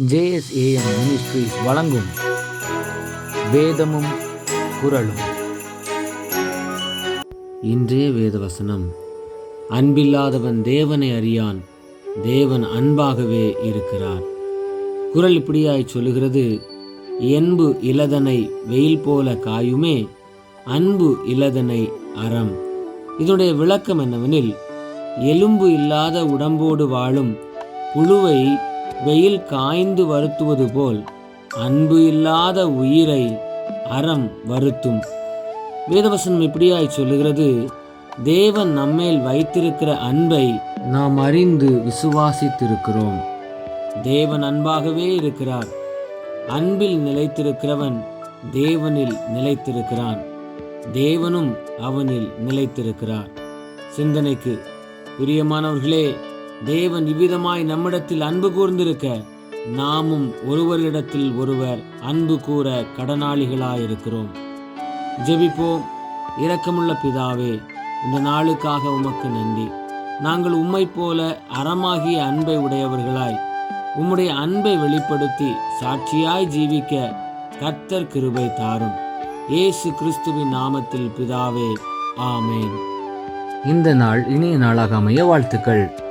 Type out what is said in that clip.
JSAM ministries வழங்கும் வேதமும் குரலும் இன்றைய வேதவசனம். அன்பில்லாதவன் தேவனை அறியான் தேவன் அன்பாகவே இருக்கிறார். குரல் இப்படியாய் சொல்லுகிறது என்பு இலதனை வெயில் போல காயுமே அன்பு இலதனை அறம். இதனுடைய விளக்கம் என்னவெனில் எலும்பு இல்லாத உடம்போடு வாழும் புழுவை வெயில் காய்ந்து வருத்துவது போல் அன்பு இல்லாத உயிரை அறம் வருத்தும். வேதவசனம் இப்படியாய் சொல்லுகிறது தேவன் நம்மேல் வைத்திருக்கிற அன்பை நாம் அறிந்து விசுவாசித்திருக்கிறோம். தேவன் அன்பாகவே இருக்கிறார். அன்பில் நிலைத்திருக்கிறவன் தேவனில் நிலைத்திருக்கிறான். தேவனும் அவனில் நிலைத்திருக்கிறார். சிந்தனைக்கு பிரியமானவர்களே தேவன் இவ்விதமாய் நம்மிடத்தில் அன்பு கூர்ந்திருக்க நாமும் ஒருவரிடத்தில் ஒருவர் அன்பு கூற கடனாளிகளாயிருக்கிறோம். ஜெபிப்போம். இரக்கமுள்ள பிதாவே இந்த நாளுக்காக உமக்கு நன்றி. நாங்கள் உம்மை போல அறமாகிய அன்பை உடையவர்களாய் உம்முடைய அன்பை வெளிப்படுத்தி சாட்சியாய் ஜீவிக்க கர்த்தர் கிருபை தாரும். இயேசு கிறிஸ்துவின் நாமத்தில் பிதாவே ஆமேன். இந்த நாள் இனிய நாளாக அமைய வாழ்த்துக்கள்.